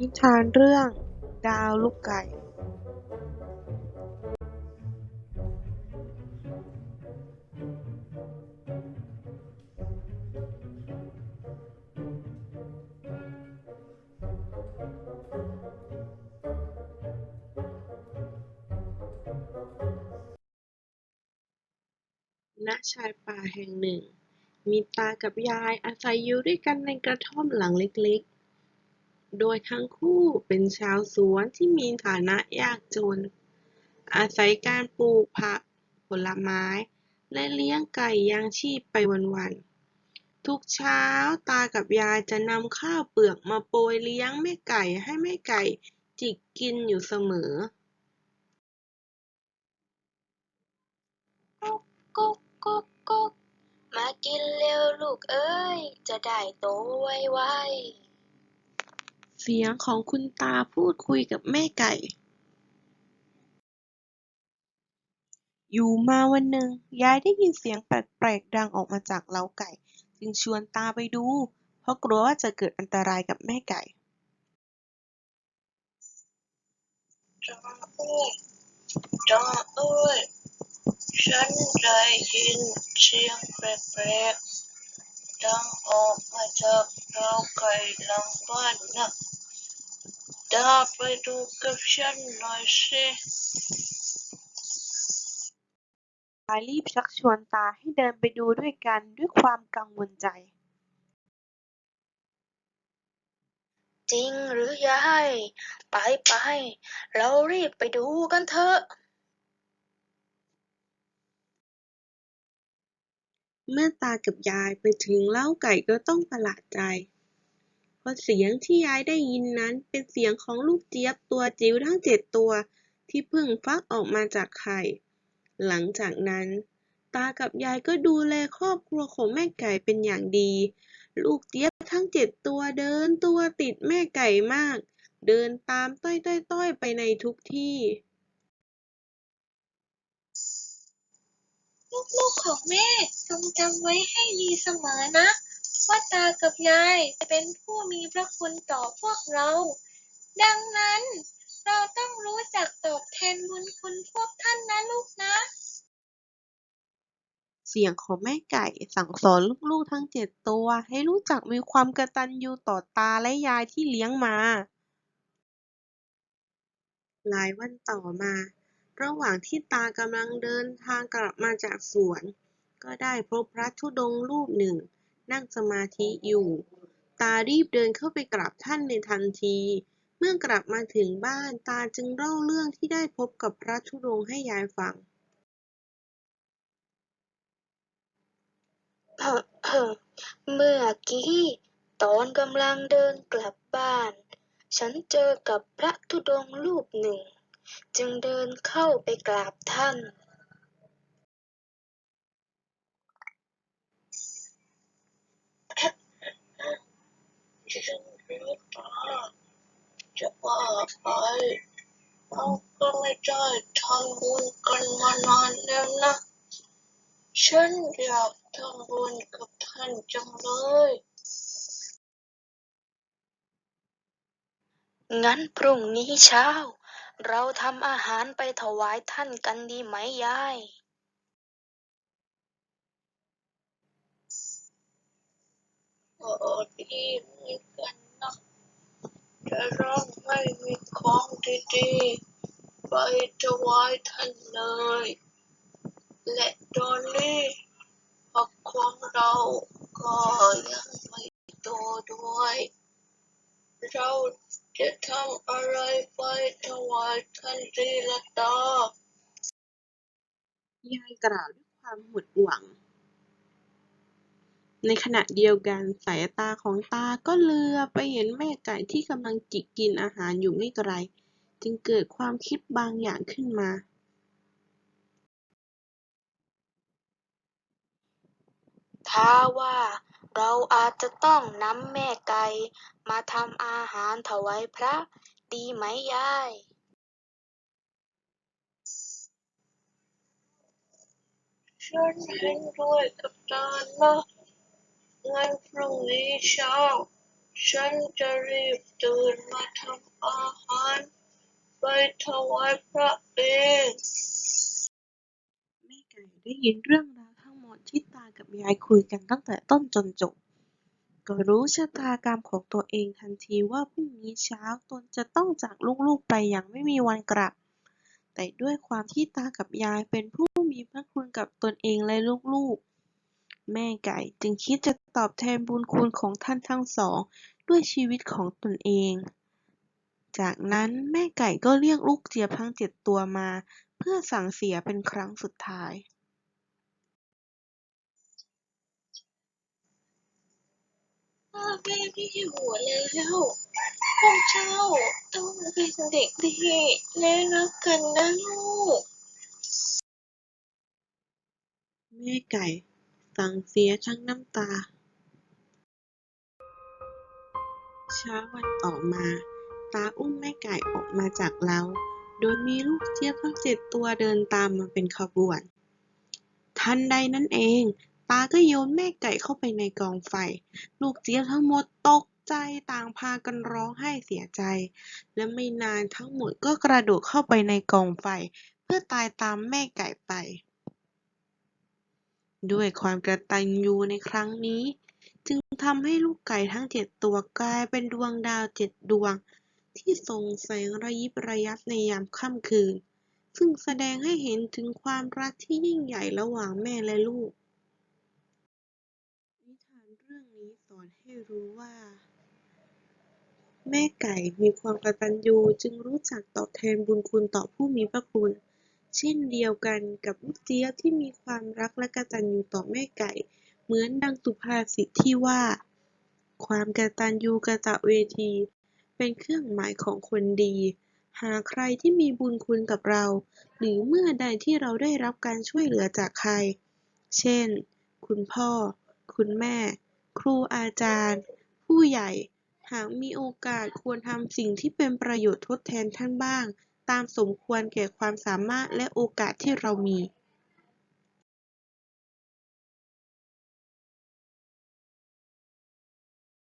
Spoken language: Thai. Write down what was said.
นิทานเรื่อง ดาวลูกไก่ณชายป่าแห่งหนึ่ง มีตากับยายอาศัยอยู่ด้วยกันในกระท่อมหลังเล็กๆ โดยทั้งคู่เป็นชาวสวนที่มีฐานะยากจน อาศัยการปลูกผัก ผลไม้ และเลี้ยงไก่ยังชีพไปวันๆ ทุกเช้าตากับยายจะนำข้าวเปลือกมาโปรยเลี้ยงแม่ไก่ให้แม่ไก่จิกกินอยู่เสมอกุ๊กกุ๊กกุ๊กกุ๊กมากินเร็วลูกเอ้ย จะได้โตไว เสียงของคุณตาพูดคุยกับแม่ไก่ อยู่มาวันหนึ่งยายได้ยินเสียงแปลกๆดังออกมาจากเล้าไก่ จึงชวนตาไปดู เพราะกลัวว่าจะเกิดอันตรายกับแม่ไก่จ้าเอ้ยจ้าเอ้ยฉันได้ยินเสียงแปลกๆดังออกมาจากเราไก่หลังบ้านาไปดูกับฉันหน่อยสิยายรีบชักชวนตาให้เดินไปดูด้วยกันด้วยความกังวลใจ จริงหรือยาย ไปไปๆเรารีบไปดูกันเถอะ เมื่อตากับยายไปถึงเล้าไก่ก็ต้องประหลาดใจ เพราะเสียงที่ยายได้ยินนั้นเป็นเสียงของลูกเจี๊ยบตัวจิ๋วทั้งเจ็ดตัวที่เพิ่งฟักออกมาจากไข่ หลังจากนั้น ตากับยายก็ดูแลครอบครัวของแม่ไก่เป็นอย่างดี ลูกเจี๊ยบทั้งเจ็ดตัวเดินตัวติดแม่ไก่มาก เดินตามต้อยๆๆไปในทุกที่ ลูกๆของแม่จงจำไว้ให้ดีเสมอนะ ว่าตากับยายจะเป็นผู้มีพระคุณต่อพวกเรา ดังนั้นเราต้องรู้จักตอบแทนบุญคุณพวกท่านนะลูกนะ เสียงของแม่ไก่สั่งสอนลูกๆทั้งเจ็ดตัวให้รู้จักมีความกตัญญูต่อตาและยายที่เลี้ยงมา หลายวันต่อมา ระหว่างที่ตากำลังเดินทางกลับมาจากสวน ก็ได้พบพระธุดงค์รูปหนึ่ง นั่งสมาธิอยู่ ตารีบเดินเข้าไปกราบท่านในทันที เมื่อกลับมาถึงบ้านตาจึงเล่าเรื่องที่ได้พบกับพระธุดงค์ให้ยายฟังเมื่อกี้ตอนกำลังเดินกลับบ้าน ฉันเจอกับพระธุดงค์รูปหนึ่ง จึงเดินเข้าไปกราบท่าน ฉันรู้ตาจะว่าไปเราก็ไม่ได้ทำบุญกันมานานแล้วนะ ฉันอยากทำบุญกับท่านจังเลยงั้นพรุ่งนี้เช้า เราทำอาหารไปถวายท่านกันดีไหมยายเออดีเหมือนกันนะแต่เราไม่มีของดีๆ ไปถวายท่านเลย และตอนนี้ผักของเราก็ยังไม่โตด้วย เราจะทำอะไรไปถวายท่านดีละตายายกล่าวด้วยความหมดหวัง ในขณะเดียวกันสายตาของตาก็เลือไปเห็นแม่ไก่ที่กำลังจิกกินอาหารอยู่ไม่ไกล จึงเกิดความคิดบางอย่างขึ้นมา ถ้าว่าเราอาจจะต้องนำแม่ไก่มาทำอาหารถวายพระดีไหมยาย ฉันเห็นด้วยกับตานะ งั้นพรุ่งนี้เช้า ฉันจะรีบตื่นมาทำอาหารไปถวายพระเองแม่ไก่ได้ยินเรื่องราวทั้งหมดที่ตากับยายคุยกันตั้งแต่ต้นจนจบ ก็รู้ชะตากรรมของตัวเองทันทีว่าพรุ่งนี้เช้าตนจะต้องจากลูกๆไปอย่างไม่มีวันกลับ แต่ด้วยความที่ตากับยายเป็นผู้มีพระคุณกับตนเองและลูกๆ แม่ไก่จึงคิดจะตอบแทนบุญคุณของท่านทั้งสองด้วยชีวิตของตนเอง จากนั้นแม่ไก่ก็เรียกลูกเจี๊ยบทั้งเจ็ดตัวมา เพื่อสั่งเสียเป็นครั้งสุดท้ายพ่อแม่พี่หัวแล้วพวกเจ้าต้องเป็นเด็กดีและรักกันนะลูก แม่ไก่ สังเสียทั้งน้ำตา เช้าวันต่อมา ตาอุ้มแม่ไก่ออกมาจากเล้า โดยมีลูกเจี๊ยบทั้งเจ็ดตัวเดินตามมาเป็นขบวน ทันใดนั้นเอง ตาก็โยนแม่ไก่เข้าไปในกองไฟ ลูกเจี๊ยบทั้งหมดตกใจต่างพากันร้องไห้เสียใจ และไม่นานทั้งหมดก็กระโดดเข้าไปในกองไฟ เพื่อตายตามแม่ไก่ไป ด้วยความกตัญญูในครั้งนี้ จึงทำให้ลูกไก่ทั้งเจ็ดตัวกลายเป็นดวงดาวเจ็ดดวง ที่ส่องแสงระยิบระยับในยามค่ำคืน ซึ่งแสดงให้เห็นถึงความรักที่ยิ่งใหญ่ระหว่างแม่และลูก นิทานเรื่องนี้สอนให้รู้ว่า แม่ไก่มีความกตัญญูจึงรู้จักตอบแทนบุญคุณต่อผู้มีพระคุณ เช่นเดียวกันกับลูกเจี๊ยบที่มีความรักและกตัญญูต่อแม่ไก่ เหมือนดังสุภาษิตที่ว่า ความกตัญญูกะตะเวที เป็นเครื่องหมายของคนดี หากใครที่มีบุญคุณกับเรา หรือเมื่อใดที่เราได้รับการช่วยเหลือจากใคร เช่น คุณพ่อ คุณแม่ ครูอาจารย์ ผู้ใหญ่ หากมีโอกาสควรทำสิ่งที่เป็นประโยชน์ทดแทนท่านบ้าง ตามสมควรแก่ความสามารถและโอกาสที่เรามี